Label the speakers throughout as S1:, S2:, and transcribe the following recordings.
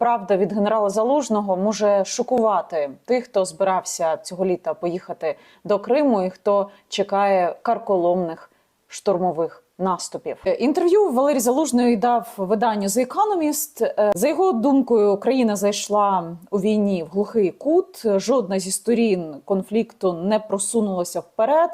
S1: Правда від генерала Залужного може шокувати тих, хто збирався цього літа поїхати до Криму і хто чекає карколомних штурмових наступів. Е, Інтерв'ю Валерій Залужний дав виданню The Economist. Е, За його думкою, Україна зайшла у війні в глухий кут. Жодна зі сторін конфлікту не просунулася вперед.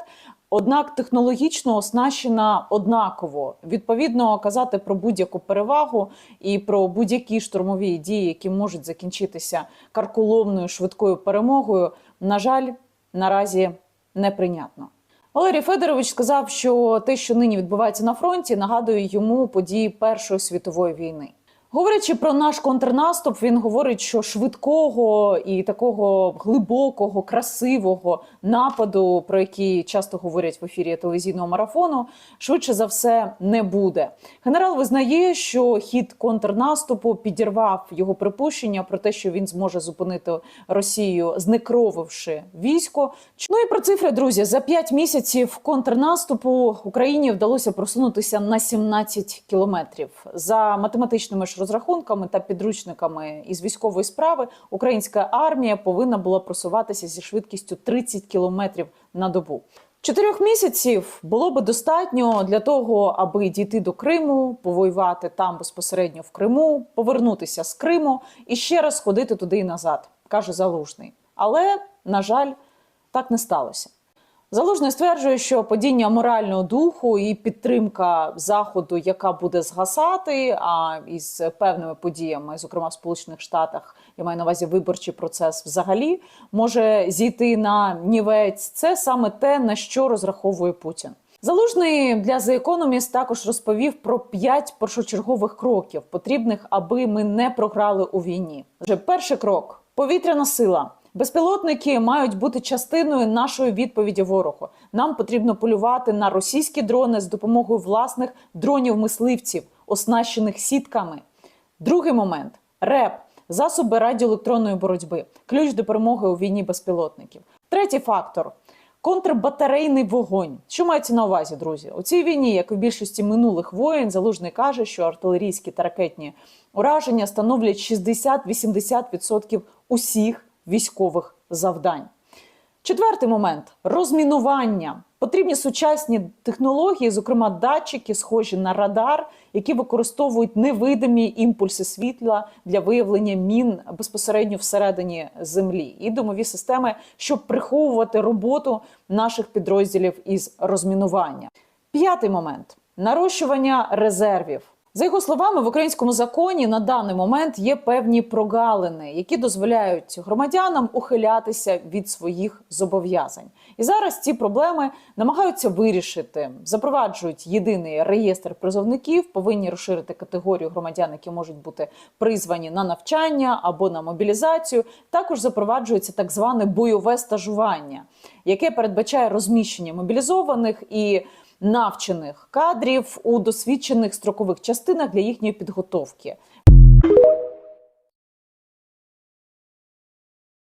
S1: Однак технологічно оснащена однаково. Відповідно, казати про будь-яку перевагу і про будь-які штурмові дії, які можуть закінчитися карколомною швидкою перемогою, на жаль, наразі неприйнятно. Валерій Федорович сказав, що те, що нині відбувається на фронті, нагадує йому події Першої світової війни. Говорячи про наш контрнаступ, він говорить, що швидкого і такого глибокого, красивого нападу, про який часто говорять в ефірі телевізійного марафону, швидше за все не буде. Генерал визнає, що хід контрнаступу підірвав його припущення про те, що він зможе зупинити Росію, знекровивши військо. Ну і про цифри, друзі, за 5 місяців контрнаступу Україні вдалося просунутися на 17 кілометрів. За математичними ж розрахунками та підручниками із військової справи українська армія повинна була просуватися зі швидкістю 30 кілометрів на добу. Чотирьох місяців було би достатньо для того, аби дійти до Криму, повоювати там безпосередньо в Криму, повернутися з Криму і ще раз ходити туди і назад, каже Залужний. Але, на жаль, так не сталося. Залужний стверджує, що падіння морального духу і підтримка заходу, яка буде згасати, а із певними подіями, зокрема в Сполучених Штатах, я маю на увазі виборчий процес, взагалі може зійти на нівець. Це саме те, на що розраховує Путін. Залужний для The Economist також розповів про п'ять першочергових кроків, потрібних, аби ми не програли у війні. Вже перший крок повітряна сила. Безпілотники мають бути частиною нашої відповіді ворогу. Нам потрібно полювати на російські дрони з допомогою власних дронів-мисливців, оснащених сітками. Другий момент РЕП засоби радіоелектронної боротьби, ключ до перемоги у війні безпілотників. Третій фактор контрбатарейний вогонь. Що мається на увазі, друзі? У цій війні, як і в більшості минулих воєн, залужний каже, що артилерійські та ракетні ураження становлять 60-80% усіх військових завдань. Четвертий момент розмінування. Потрібні сучасні технології, зокрема датчики, схожі на радар, які використовують невидимі імпульси світла для виявлення мін безпосередньо всередині землі, і домові системи, щоб приховувати роботу наших підрозділів із розмінування. П'ятий момент нарощування резервів. За його словами, в українському законі на даний момент є певні прогалини, які дозволяють громадянам ухилятися від своїх зобов'язань. І зараз ці проблеми намагаються вирішити. Запроваджують єдиний реєстр призовників, повинні розширити категорію громадян, які можуть бути призвані на навчання або на мобілізацію. Також запроваджується так зване бойове стажування, яке передбачає розміщення мобілізованих і навчених кадрів у досвідчених строкових частинах для їхньої підготовки.